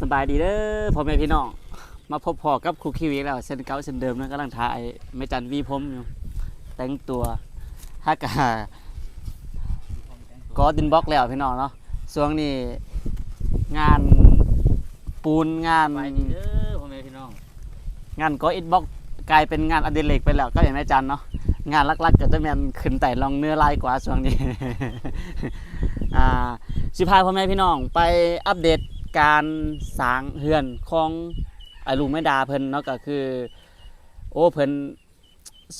สบายดีเด้อพ่อแม่พี่น้องมาพบพอกับครูคิวอีกแล้วเส้นเก่าเส้นเดิมนะกำลังถ่ายไม่จันวีผมอยู่แต่งตัวฮักกะก็ดินบล็อกแล้วพี่น้องเนาะช่วงนี้งานปูนงานสบายดีเด้อพ่อแม่พี่น้องงานก็อินบล็อกกลายเป็นงานอดิเรกไปแล้วก็อย่างแม่จันเนาะงานลักๆก็จะแมนขึ้นแต่ลองเนื้อลายกว่าช่วงนี้อ่าสิพาพ่อแม่พี่น้องไปอัปเดต การสร้างเฮือนของไอ้ลุงแม่ดาเพิ่นเนาะก็คือ โอ้เพิ่น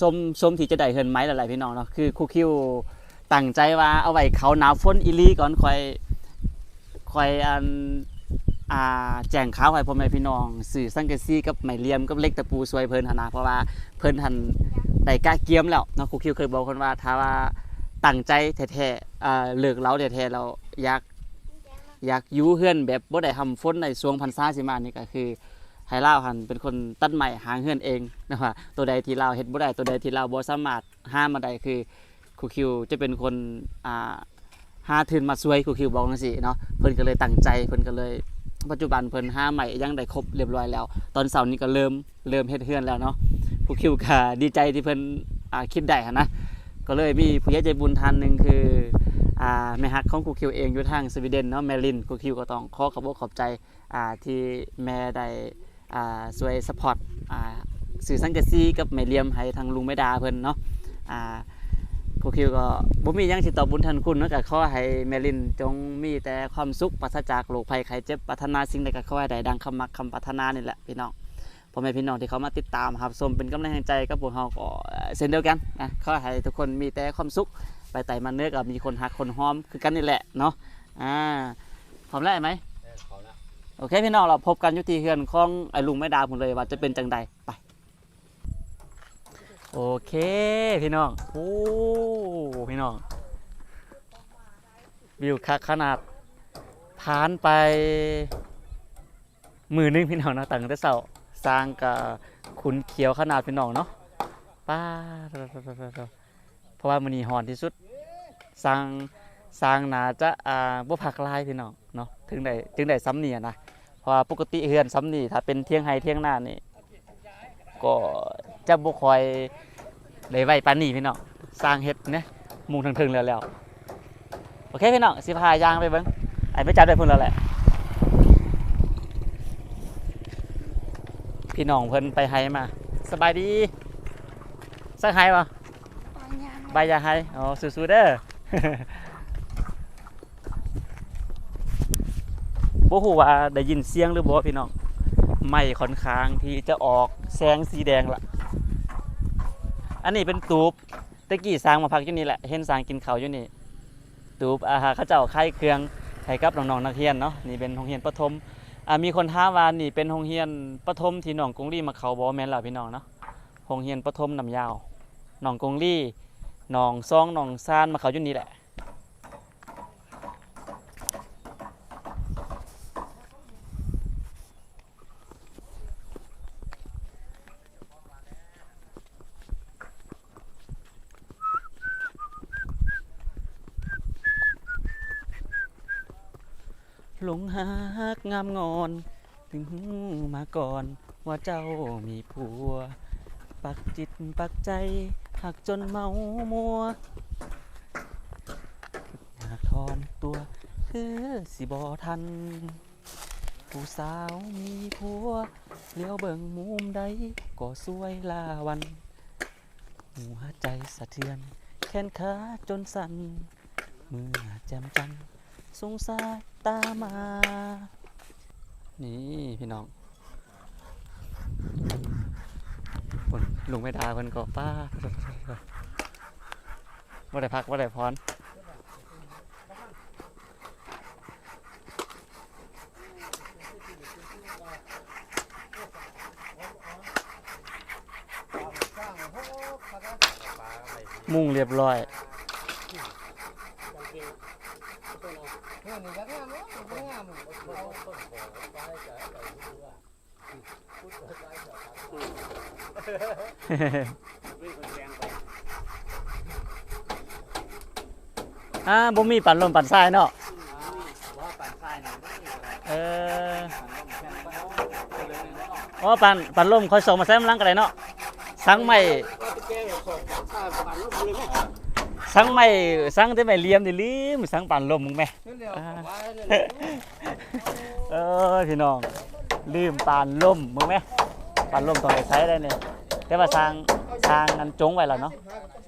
สมสมที่จะได้เฮือนไม้หลายๆพี่น้องเนาะคือครูคิวตั้งใจว่าเอาไว้เขาหนาวฝนอีลีก่อนค่อยค่อยอันอ่าแจ้งข่าวให้พ่อแม่พี่น้องสื่อสังเกตซีกับไหมเลียมกับเล็กตะปูซวยเพิ่นหนนะเพราะว่าเพิ่นทันได้กล้าเกียมแล้วเนาะครูคิวเคยบอกคนว่าถ้าว่าตั้งใจแท้ๆอ่าเลิกเล้าแท้ๆเราอยาก อยากยูเฮือนแบบบ่ได้ทำฝนในช่วงพรรษาสิมานี่ก็คือให้ลาหันเป็นคนตัดใหม่หางเฮือนเองนะว่าตัวใดที่เราเฮ็ดบ่ได้ตัวใดที่เราบ่สามารถห้ามมาได้คือครูคิวจะเป็นคนอ่าหาทุนมาช่วยครูคิวบอกจังซี่เนาะเพิ่นก็เลยตั้งใจเพิ่นก็เลยปัจจุบันเพิ่นห้าใหม่ยังได้ครบเรียบร้อยแล้ว ตอนเสาร์นี้ก็เริ่มเริ่มเฮ็ดเฮือนแล้วเนาะผู้คิวก็ดีใจที่เพิ่นอ่าคิดได้หันนะก็เลยมีผู้ใหญ่ใจบุญท่านหนึ่งคือ อ่าแม่ฮักของครูคิวเองอยู่ทางสวีเดนเนาะแมรินครูคิวก็ต้องขอขอบคุณขอบใจอ่าที่แม่ได้อ่าช่วยสปอร์ตอ่าสื่อสังเกตซีกับแม่เลียมให้ทางลุงแม่ดาเพิ่นเนาะอ่าครูคิวก็บ่มีหยังสิตอบบุญทันคุณเนาะก็ขอให้แม่ลินจงมีแต่ความสุขปราศจากโรคภัยไข้เจ็บปรารถนาสิ่งใดก็ขอให้ได้ดังคำมักคำปรารถนานี่แหละพี่น้องพ่อแม่พี่น้องที่เขามาติดตามครับชมเป็นกำลังใจกับพวกเราก็เช่นเดียวกันนะขอให้ทุกคนมีแต่ความสุข ไปไต่มันเนื้อกับมีคนหักคนหอมคือกันนี่แหละเนาะอ่าพร้อมแล้วไหมเออขอละโอเคพี่น้องเราพบกันอยุติเฮือนของไอ้ลุงแม่ดาผมเลยว่าจะเป็นจังใดไปโอเคพี่น้องโอ้พี่น้องวิวคักขนาดผ่านไปมือหนึงพี่น้องเนาะตั้งแต่เสาสร้างกับขุนเขียวขนาดพี่น้องเนาะป้าดเพราะว่ามันนี่หอนที่สุด สร้างสร้างนาจะอ่าบ่ผักลายพี่น้องเนาะถึงได้ถึงได้ซ้ำนี่อะนะเพราะว่าปกติเฮือนซ้ำนี่ถ้าเป็นเที่ยงไฮเที่ยงหน้านี่ก็จะบ่ค่อยได้ไว้ปานนี้พี่น้องสร้างเฮ็ดเนี่ยมุงถึงๆแล้วแล้วโอเคพี่น้องสิพายางไปเบิ่งไอ้ไม่จับได้พุ่นแล้วแหละพี่น้องเพิ่นไปไฮมา สบายดีสักไฮวะบายยาไฮอ๋อสู้ๆเด้อ บ่ฮู้ว่าได้ยินเสียงหรือบ่พี่น้องไม่ค่อนข้างที่จะออกแสงสีแดงละอันนี้เป็นตูบตะกี้สร้างมาพักอยู่นี่แหละเห็นสร้างกินเขาอยู่นี่ตูบอาหารเขาเจ้าค่เครื่องให้กับน้องๆนักเรียนเนาะนี่เป็นโรงเรียนประถมมีคนท้าวานี่เป็นโรงเรียนประถมที่หนองกงลี่มาเขาบอแม่นล่ะพี่น้องเนาะโรงเรียนประถมน้ำยาวหนองกงลี่ หนองซองหนองซานมาเขาอยู่นี่แหละ หลงหักงามงอน ถึงหูมาก่อนว่าเจ้ามีผัว ปักจิตปักใจ หักจนเมามัวอยากทอนตัว คือสิบอทัน ผู้สาวมีผัวเลี้ยวเบิ่งมุมใดก็สวยลาวัน หัวใจสะเทือน แขนขาจนสั่นเมื่อแจ่มจันทร์สงสายตามา นี่พี่น้องฝน ลุงไม่ดาเพิ่นก็ป้าว่าได้พักว่าได้พรมุ่งเรียบร้อยอ่าบ่มีปั่นลมปั่นทรายเนาะว่าปั่นทรายหน่อยเอออ๋อปันปันลมคอยส่งมาใส่น้ำลังกันเลยเนาะสังไม่ว่าจะแก้ของข้าวปั่นลูกมือไหมสังไม่สังที่ไม่เหลี่ยมดิลืมสังปันลมมึงแม่เร็วๆว่าเนี่ยเออพี่น้องลืมปานลมมึงแม่ ปานลมต้องไปใช้ได้เนี่ยแต่ว่าสร้างสร้างอันจงไว้แล้วเนาะ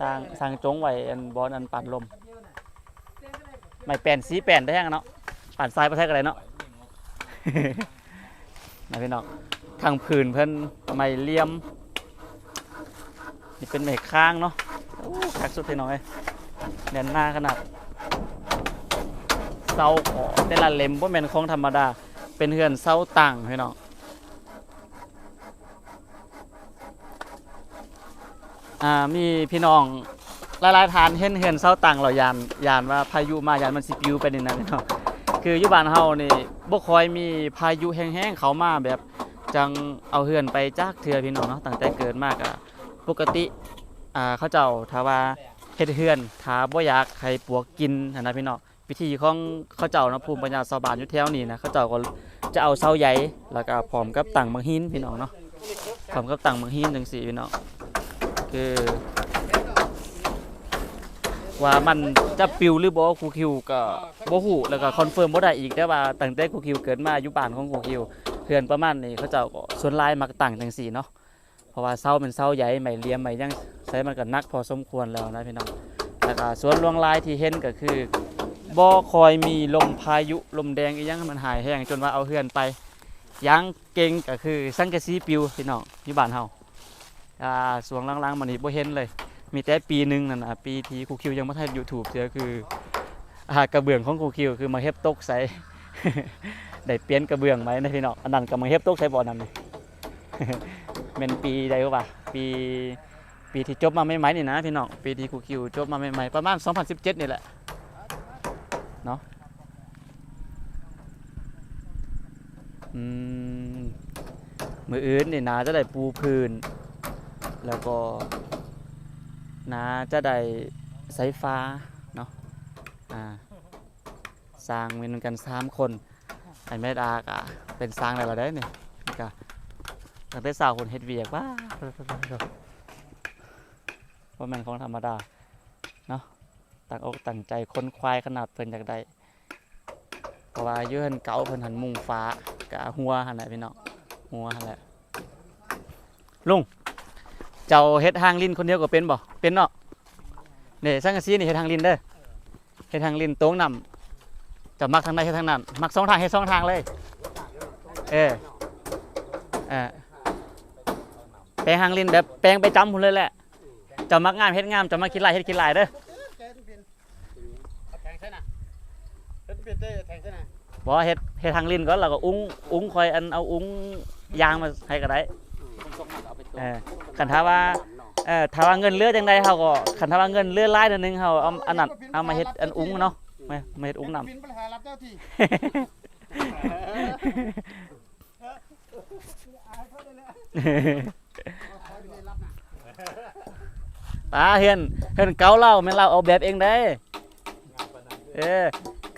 สร้างสร้างจงไว้อันบอลอันปานลมไม่แปลนสีแปลนได้ยังเนาะปานทรายประเทศอะไรเนาะนะพี่น้องข้างผืนเพิ่นไม่เลี่ยมนี่เป็นไม้ค้างเนาะโอ้คักสุดพี่น้องเอ้ยแน่นหน้าขนาดเสาขอแต่ละเล่มบ่แม่นของธรรมดา เป็นเฮือนเสาต่างพี่น้อง อ่ามีพี่น้องหลายๆทานเห็นเฮือนเสาต่างเรอยานยานว่าพายุมายานมันสิปิวไปนี่นะพี่น้องคืออยู่บ้านเฮานี่บ่ค่อยมีพายุแห้งๆเขามาแบบจังเอาเฮือนไปจากเทือพี่น้องเนาะตั้งแต่เกิดมากอะปกติอ่าเขาเจ้าถ้าว่าเฮ็ดเฮือนถ้าบ่อยากให้ปวกกินนะพี่น้องวิธีของเขาเจ้านะภูมิปัญญาชาวบ้านอยู่แถวนี้นะเขาเจ้าก็จะเอาเสาใหญ่แล้วก็พร้อมกับตังมังหินพี่น้องเนาะพร้อมกับตังมังหินจังซี่พี่น้อง คือ ว่ามันจะปิวหรือบ่ครูคิวก็บ่ฮู้แล้วก็คอนเฟิร์มบ่ได้อีกแต่ว่าตั้งแต่ครูคิวเกิดมาอยู่บ้านของครูคิวเพื่อนประมาณนี้เขาเจ้าก็ส่วนลายมักตั้งจังซี่เนาะเพราะว่าเสาเป็นเสาใหญ่ไม่เลียมไม่ยังใช้มันก็หนักพอสมควรแล้วนะพี่น้องแล้วก็ส่วนลวงลายที่เห็นก็คือบ่คอยมีลมพายุลมแดงอีหยังให้มันหายแห้งจนว่าเอาเฮือนไปยังเก่งก็คือสังกะสีปิวพี่น้องอยู่บ้านเฮา อ่าสวงล่างๆมานี่บ่เห็นเลย มีแต่ปีหนึ่งนั่นนะปีที่ครูคิวยังบ่ทัน YouTube เสียคืออ่ากระเบื้องของครูคิวคือมาเฮ็บตกใส่ ได้เปลี่ยนกระเบื้องไหมนะพี่น้องอันนั้นก็มาเฮ็บตกใส่บ่อนั่นนี่ เป็นปีใดวะปีปีที่จบมาใหม่ๆนี่นะพี่น้องปีที่ครูคิวจบมาใหม่ๆประมาณ 2017 นี่แหละอืมมืออื่นนี่นาจะได้ปูพื้น แล้วก็นาจะได้สายฟ้าเนาะอ่าสร้างมีนกันสามคนไอ้แม่ดากะเป็นสร้างอะไรเราได้เนี่ยนี่กะตั้งแต่สาวคนเฮ็ดเวียกว้าว่าม่นของธรรมดาเนาะตั้งอกตั้งใจคนควายขนาดเพิ่นอยากได้เพราะว่าอยืนเก่าเพิ่นหันมุงฟ้ากะหัวหันแหละพี่น้องหัวหันแหละลุง เจ้าเฮ็ดทางลิ้นคนเดียวก็เป็นบ่เป็นเนาะนี่สังกะสีนี่เฮ็ดทางลิ้นเด้อเฮ็ดทางลิ้นตรงนำจะมักทางใดเฮ็ดทางนั้นมักสองทางเฮ็ดสองทางเลยเออเออแปลงทางลิ้นแบบแปลงไปจำพุ่นเลยแหละเจะมักงามเฮ็ดงามเจะมักคิดหลายเฮ็ดคิดหลายเด้อแทงเส้นน่ะเฮ็ดเป็นเต้แทงเส้นน่ะบ่เฮ็ดเฮ็ดทางลิ้นก่อนแล้วก็อุ้งอุ้งคอยอันเอาอุ้งยางมาให้ก็ได้ เออคันถ้าว่าเออถ้าว่าเงินเหลือจังไดเฮาก็คันถ้าว่าเงินเหลือหลายนิดนึงเฮาเอาอันนั้นเอามาเฮ็ดอันอุ้งเนาะมามาเฮ็ดอุ้งนำบินไปหารับเจ้าที่ตาเฮือนเฮือนเก่าเล่าแม่นเราเอาแบบเองได้เออ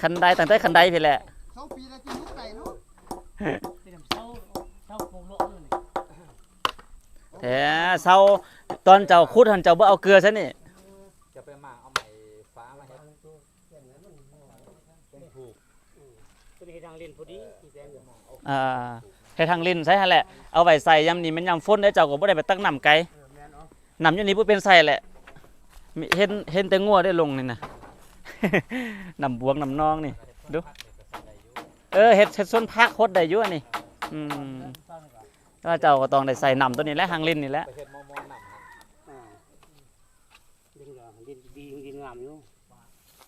คันใดตั้งแต่คันใดพี่แหละสองปีแล้วกินลูกไก่เนาะ แท้เซาตอนเจ้าขุดหันเจ้าบ่เอาเกลือซะนี่จะไปมาเอาใหม่ฟ้ามาเฮ็ดเป็นถูกตัวนี้ทางเล่นพอดีที่แซงอยู่อ่าเฮ็ดทางลิ้นใส่หั่นแหละ เอาไว้ใส่ยามนี้มันยามฝนเด้อเจ้าก็บ่ได้ไปตักน้ำไกลเออแม่นเนาะน้ำอยู่นี่บ่เป็นใส่แหละมีเห็นเห็นแต่งัวได้ลงนี่นะน้ำบวกน้ำนองนี่ดูเออเฮ็ดเฮ็ดส้นพักโคตรได้อยู่อันนี่อืม ถ้าเจ้าก็ต้องได้ใส่น้ำตัวนี้แหละหางลิ้นนี่แหละไปเฮ็ดมอมอนนำครับอ่าดินก็ดินดีดินงามอยู่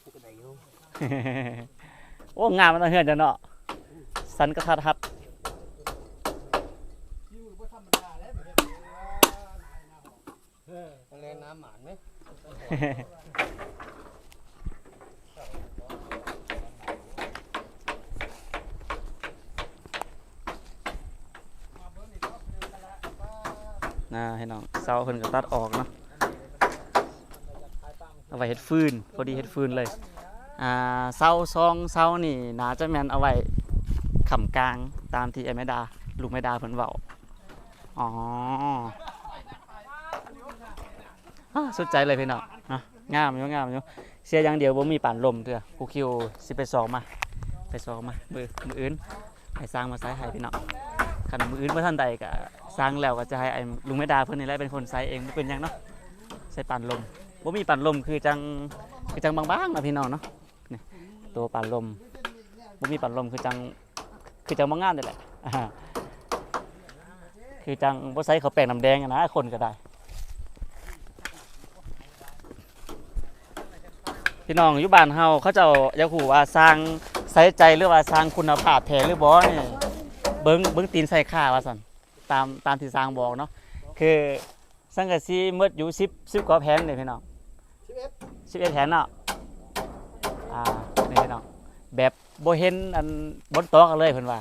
มันก็ได้อยู่โอ้งามมันต้องเฮือนจ้ะเนาะสันกระทัดฮัดอยู่บ่ธรรมดาแล้วเออแรงน้ำหมานไหม นะให้น้องเสาเพิ่นก็ตัดออกเนาะเอาไว้เฮ็ดฟืนพอดีเฮ็ดฟืนเลยอ่าเสาซองเสานี่น่าจะแม่นเอาไว้ค้ำกลางตามที่ไอ้แม่ดาลูกแม่ดาเพิ่นเว้าอ๋อสุดใจเลยพี่น้องนะงามอยู่งามอยู่เสียอย่างเดียวบ่มีป่านลมเถอะกูคิวสิไปสอบมา ไปสอบมามือมืออื่นให้สร้างมาใส่ให้พี่น้อง คันมืออื่นบ่ทันใดก็สร้างแล้วก็จะให้ไอ้ลุงแม่ดาเพิ่นนี่แหละเป็นคนใส่เองบ่เป็นหยังเนาะใส่ปั่นลมบ่มีปั่นลมคือจังคือจังบางๆนะพี่น้องเนาะนี่ตัวปั่นลมบ่มีปั่นลมคือจังคือจังบ่งงามนี่แหละอ่าคือจังบ่ใส่ข้าวแป้งน้ำแดงอะนะคนก็ได้ พี่น้องอยู่บ้านเฮาเขาเจ้าอยากฮู้ว่าสร้างใส่ใจหรือว่าสร้างคุณภาพแท้หรือบ่นี่ เบิ่งเบิ่งตีนใส่ค่าว่าซั่นตามตามที่สร้างบอกเนาะคือสังกะสีหมดอยู่10 10กว่าแผ่นนี่พี่น้อง11 11แผ่นเนาะอ่านี่พี่น้องแบบบ่เห็นอันบนโต๊ะกันเลยเพิ่นว่า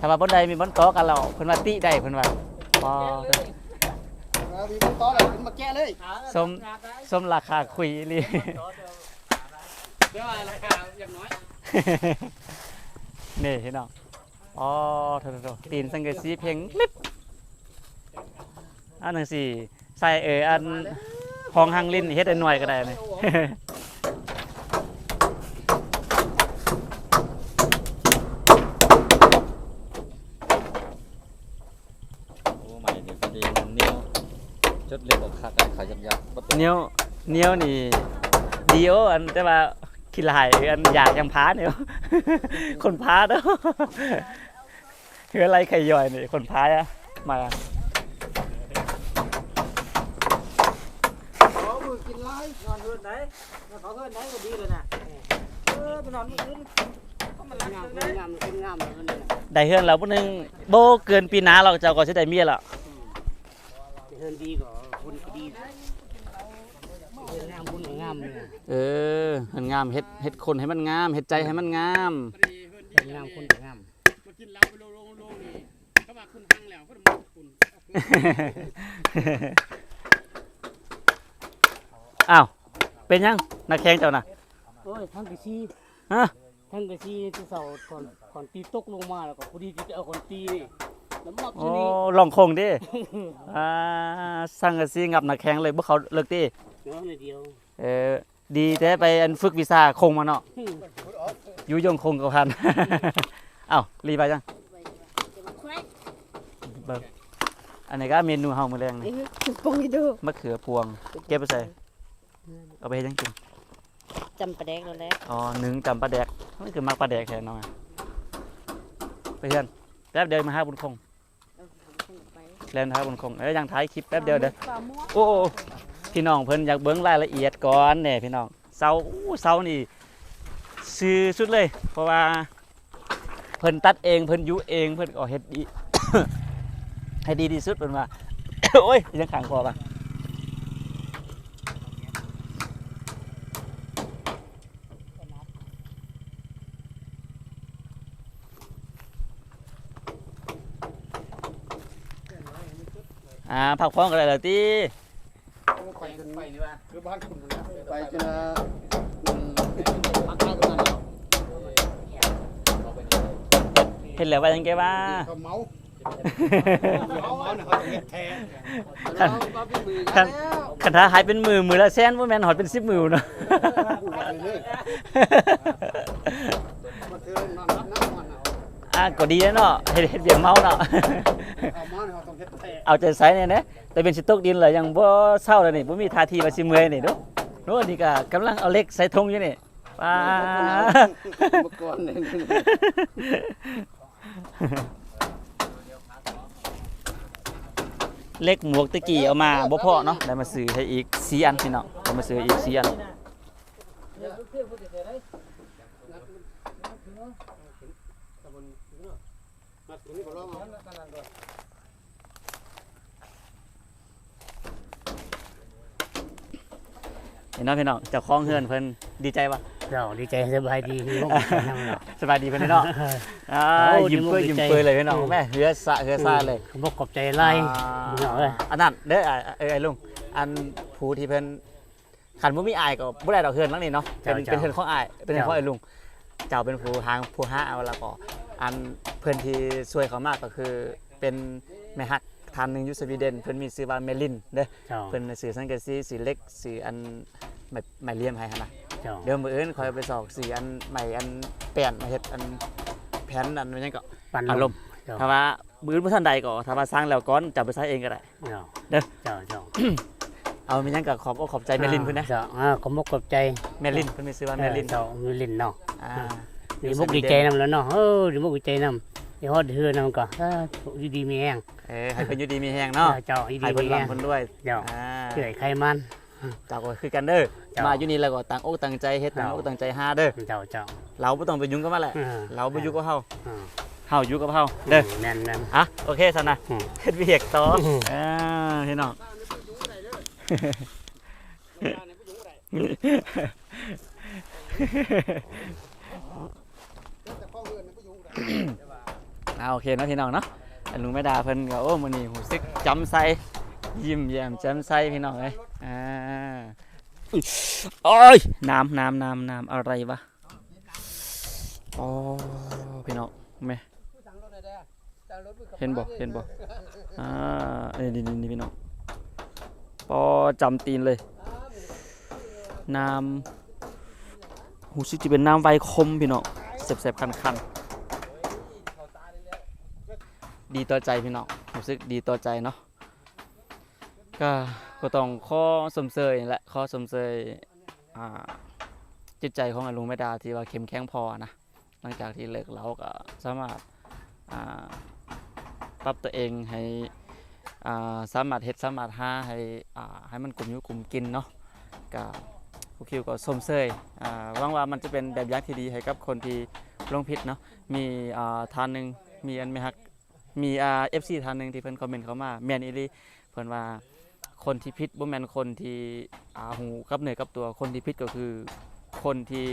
ถ้าว่าบนใดมีบนโต๊ะกันแล้วเพิ่นว่าติได้เพิ่นว่าบ่มีคนต่อเลยมาแก้เลยสมสมราคาคุยอีหลีเดี๋ยวอะไรคอย่างน้อยนี่พี่น้อง อ๋อโถๆๆตีนสังกะสีเพ่งลิบอันหนึ่งสี่ใส่เอออันห้องหังลิ้นเฮ็ดอันหน่วยก็ได้นี่โอ้ใหม่เนี่ยพอดีมันเนี่ยวจดเล็กออกคักอะไรขายยับๆบ่ต้องเหนียวเหนียวนี่เดียวอันแต่ว่าขี้ลายอันอยากยังพาเนี่ยคนพาเด้อ คืออะไรไข่ย่อยนี่คนพาอะมาขอมือกินไรนอนเฮือนไหนนอนเขาเฮือนไหนก็ดีเลยนะเออไปนอนเมื่อคืนก็มันรักงามจังเลยงามเป็นงามเลยนี่ได้เฮือนแล้วผู้หนึงโบเกินปีหน้าเราเจ้าก็สิได้เมียแล้วเฮินดีกว่าคนก็ดีเฮินงามคนก็งามเลยเออมันงามเฮ็ดเฮ็ดคนให้มันงามเฮ็ดใจให้มันงามเฮินงามคนก็งาม มากินเหล้าไปโลโลโลนี่เขาว่า คุณพังแล้วเขาจะมาคุณอ้าว เป็นยังนักแข่งเจ้าน่ะ โอ้ยทั้งกระซีฮะ ทั้งกระซีที่เสาก่อนก่อนตีตกลงมาแล้วก็พอดีที่จะเอาคนตีนี่แล้วมอบโอ้ที่นี่ลองคงดิ อ่าสั่งกะซีงับนักแข่งเลยบ่เขาเลิกติเนาะในเดียวเออ ดีแต่ไปอันฝึกวิชาคงมาเนาะ อยู่ยงคงกับพัน อ้าวรีไปจัง เบิ่งอันนี้ก็เมนูเฮามื้อแรงนี่ปงดูมะเขือพวง เก็บไปใส่เอาไปเฮ็ดหยังกินจำประแดกแล้วแหละอ๋อหนึ่งจำปลาแดกมันคือมักปลาแดกแทนน้องอะไปเพื่อนแป๊บเดียวมาหาบุญคงเอาผมส่งไปแล่นหาบุญคงเอ้ยยังท้ายคลิปแป๊บเดียวเด้อปลาหม้อโอ้โอ้พี่น้องเพิ่นอยากเบิ่งรายละเอียดก่อนเนี่ยพี่น้องเสาอู้เสานี่ซื้อสุดเลย เพราะว่าเพิ่นตัดเองเพิ่นยุเองเพิ่นก็เฮ็ดดี ให้ดีที่สุดเพิ่นว่า โอ้ยยังขังคอป่ะอ่าพักผ่อนกันเลยเหรอตีไปจนไปนี่ว่าคือบ้านคุณนะไปจนอืมพักข้าวตรงนั้นแล้วเห็นแล้วว่ายังไงว่าเขา เมาเมาเนี่ยเขาเฮ็ดแทนแล้วก็พี่มือคักันนแล้วคันท้าหายเป็นมือมือละแสนว่าแม่นหอดเป็นสิบมือเนาะ พูดอะไรเลยมาเทินนอนรับน้ำมันน่ะอะก็ดีแล้วเนาะเฮ็ดเฮ็ดเบียงเมาเนาะ เอามาเนี่ยเขาต้องเฮ็ดแทนเอาใจใส่เนี่ยนะแต่เป็นสิตกดินเลยยังบ่เศร้าเลยนี่บ่มีท่าทีว่าสิเมื่อยนี่เดูโน่นนี่ก็กำลังเอาเหล็กใส่ธงอยู่นี่ป้า อุปกรณ์เนี่ย เล็กหมวกตะกี้เอามาบ่พอเนาะได้มาซื้อให้อีก4อันพี่น้องได้มาซื้ออีก4อันมาถึงนี่ก็ร้องเอาเห็นเนาะพี่น้องเจ้าของเฮือนเพิ่นดีใจป่ะ เจ้าดีใจสบายดีที่ผมนั่งเนาะ สบายดีเพิ่นเนาะอ่าโอ้ยิ้มเปื้อยดียิ้มใจเปื้อยเลยพี่น้องแม่เหือสะเหือซ่าเลยผมบอกขอบใจไล่เนาะเอ้ยอันนั้นเด้ออะเอ้ยไอ้ลุงอันผู้ที่เพิ่นขันบ่มีอายก็บ่ได้ดอกเฮือนหลังนี้เนาะเป็นเป็นเฮือนของอายเป็นเฮือนของไอ้ลุงเจ้าเป็นผู้หางผู้หาเอาแล้วก็อันเพิ่นที่ช่วยเขามากก็คือเป็นแม่ฮักทานหนึงอยู่สวีเดนเพิ่นมีชื่อว่าเมลินเด้อ เจ้าเพิ่นสื่อสังกะสีสีเล็กสีอันไม้ไม้เลี่ยมให้หั่นน่ะ เจ้าเดี๋ยวมื้ออื่นคอยเอาไปสอกสีอันใหม่อันแป้นมาเฮ็ดอันแผ่นอันมันหยังก็ปั่นอารมณ์เจ้าถ้าว่ามื้ออื่นบ่ทันใดก็ถ้าว่าสร้างแล้วก่อนจะเอาไปใช้เองก็ได้เจ้าเด้อเจ้าเจ้าเอามีหยังก็ขอบอกขอบใจเมลินเพิ่นนะเจ้าอ่าขอบมกขอบใจเมลินเพิ่นมีชื่อว่าเมลินเจ้าเมลินเนาะอ่าดีมุกดีใจนำแล้วเนาะเออดีมุกดีใจนำเดี๋ยวฮอดเฮือนำก็เอออยู่ดีมีแฮงเอ้ยให้เพิ่นอยู่ดีมีแฮงเนาะเจ้าอยู่ดีให้มีเพิ่นแฮงร่ำเพิ่นด้วยเจ้าอ่าเฉยใครมันเจ้าก็คือกันเด้อมาอยู่นี่แล้วก็ต่างอกต่างใจเฮ็ดต่างอกต่างใจหาเด้อเจ้าเจ้าเราบ่ต้องไปยุ่งกับมันแหละเราบ่ยู่งกับเฮาเฮาอยู่กับเฮาเด้อแม่นแม่นอะโอเคซั่นนะเฮ็ดเวียกต่ออ่าพี่น้องเอาโอเคนะพี่น้องเนาะลุงแม่ดาเพิ่นก็โอ้มื้อนี้รู้สึกจำใสยิ้มแย้มแจ่มใสพี่น้องเอ้ย โอ้ยน้ำน้ำน้ำน้ำอะไรวะอ๋อพี่น้องแม่เห็นบ่เห็นบ่อ่าเอ้ยนี่นี่นี่พี่น้องปอจำตีนเลย น้ำหูสิจะเป็นน้ำไวคมพี่น้องเสบๆคันๆ ดีต่อใจพี่น้องรู้สึกดีต่อใจเนาะก็ ก็ต้องข้อสมเสยและข้อสมเสยจิตใจของอลุงแม่ดาที่ว่าเข้มแข็งพอนะหลังจากที่เลิกเราก็สามารถาปรับตัวเองให้าสามารถเฮ็ดสามารถหาให้าให้มันกลุ่มยู่กลุ่มกินเนาะก็ครูคิวก็สมเสยอ่าหวังว่ามันจะเป็นแบบอย่างที่ดีให้กับคนที่ลงผิดเนาะมีอ่าทานหนึ่งมีอันไม่ฮักมีเอ่า FC ท่านหนึ่งที่เพิ่นคอมเมนต์เข้ามาแมนอีลีเพิ่นว่า คนที่ผิดบ่แมนคนที่อาหูกับเหนื่อยกับตัว คนที่ผิดก็คือ คนที่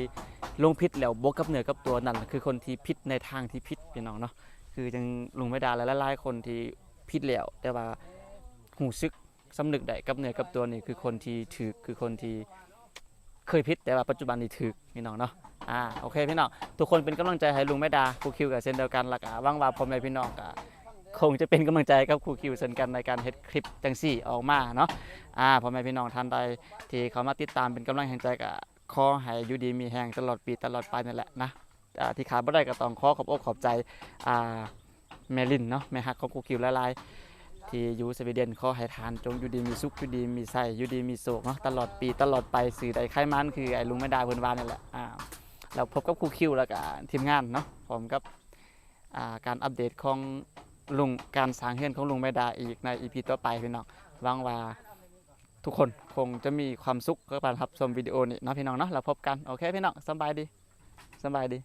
ลงผิดแล้วบ่กับเหนื่อยกับตัวนั่นคือคนที่ผิดในทางที่ผิดพี่น้องเนาะคือจังลุงไม่ดาและหลายๆคนที่ผิดแล้วแต่ว่าหูซึกสำนึกได้กับเหนื่อยกับตัวนี่คือคนที่ถูกคือคนที่เคยผิดแต่ว่าปัจจุบันนี้ถูกพี่น้องเนาะอ่าโอเคพี่น้องทุกคนเป็นกำลังใจให้ลุงไม่ดาครูคิวกับเช่นเดียวกันและก็หวังว่าพ่อแม่พี่น้องก็ คงจะเป็นกำลังใจกับครูคิวเช่นกันในการเฮ็ดคลิปจังสี่ออกมาเนาะอ่าพ่อแม่พี่น้องท่านใดที่เขามาติดตามเป็นกำลังแห่งใจก็ขอให้อยู่ดีมีแห่งตลอดปีตลอดไปนั่นแหละนะที่ขาดบ่ได้ก็ต้องขอขอบอกขอบใจอ่าแมลินเนาะแม่ฮักของครูคิวหลายๆที่อยู่สวีเดนขอให้ทานจงอยู่ดีมีสุขอยู่ดีมีไส้อยู่ดีมีโศกเนาะตลอดปีตลอดไปสื่อใดใครมันคือไอ้ลุงไม่ได้เพิ่นว่านั่นแหละอ่าแล้วพบกับครูคิวแล้วก็ทีมงานเนาะพร้อมกับการอัปเดตของ ลุงการสร้างเฮือนของลุงแม่ดาอีกในอีพีต่อไปพี่น้องหวังว่าทุกคนคงจะมีความสุขกับการรับชมวิดีโอนี้เนาะพี่น้องเนาะเราพบกันโอเคพี่น้องสบายดีสบายดี